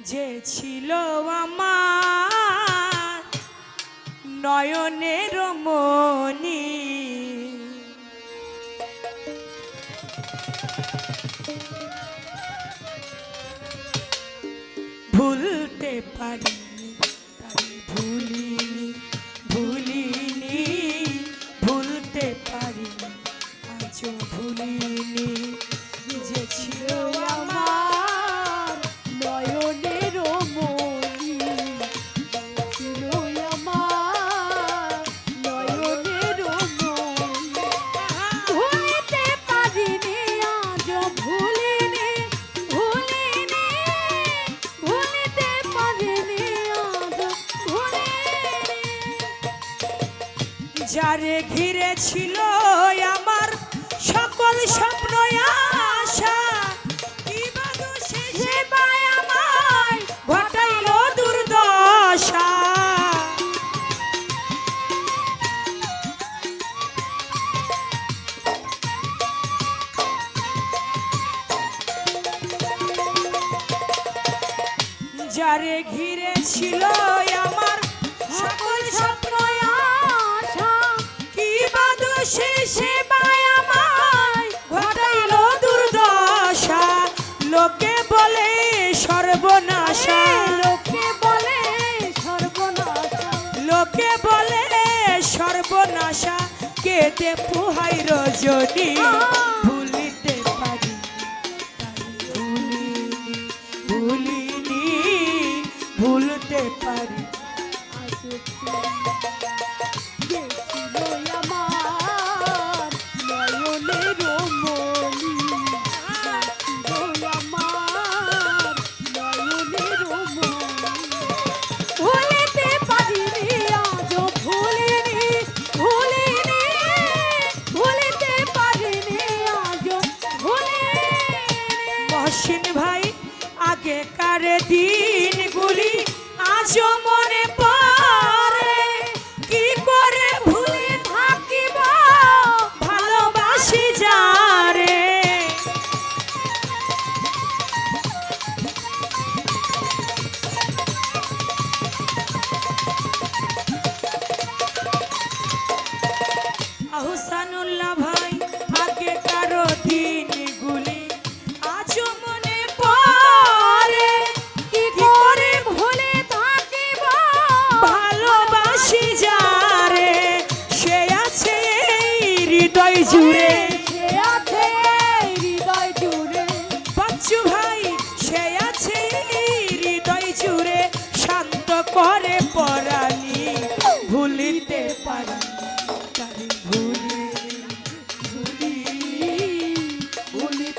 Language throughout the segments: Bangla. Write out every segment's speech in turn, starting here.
যে ছিল আমার নয়নের মনি ভুলতে পারি ভুলিনি যারে ঘিরে ছিল আমার সকল স্বপ্ন আশা যারে ঘিরে ছিল আমার সকল স্বপ্ন বা আমায় ঘটাইল দুর্দশা। লোকে বলে সর্বনাশা। লোকে বলে সর্বনাশা। লোকে বলে সর্বনাশা। কেটে পুহাই রজনী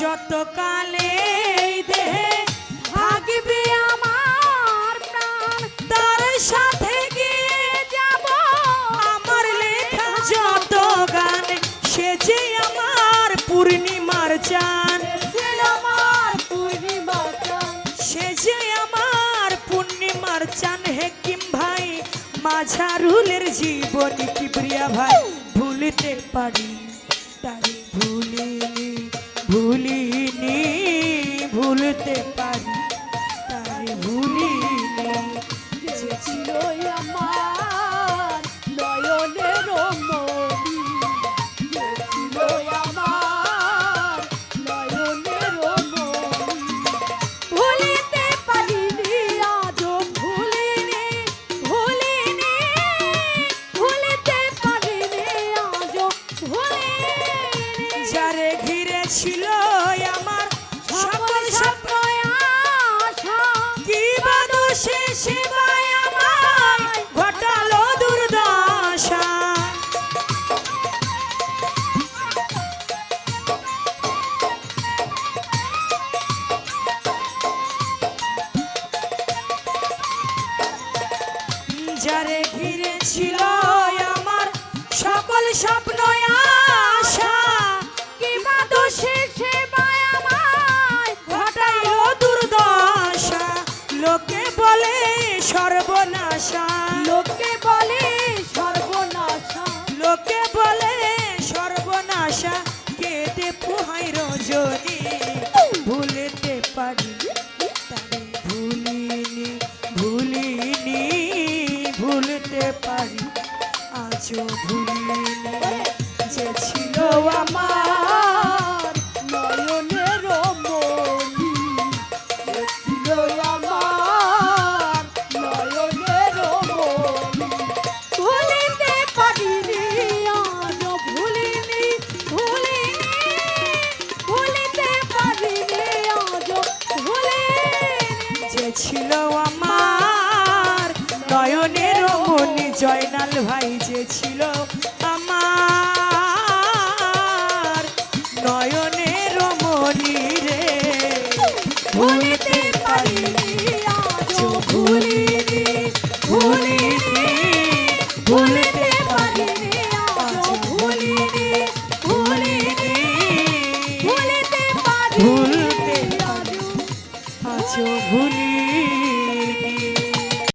যত কালে দেহে থাকবে পূর্ণিমার চান আমার পূর্ণিমা সে যে আমার পূর্ণিমার চান হেকিম ভাই মাঝারুলের জীবনী কি প্রিয়া ভাই? ভুলতে পারি তাই ভুলিনি ভুলিনি ভুলতে পারি তাই ভুলিনি। যে ছিল আমার যারে ঘিরে ছিল ভাই যে ছিল আমার নয়নের মনি রে। ভুলিতে পারিনি আজ ভুলিনি ভুলিনি ভুলিনি।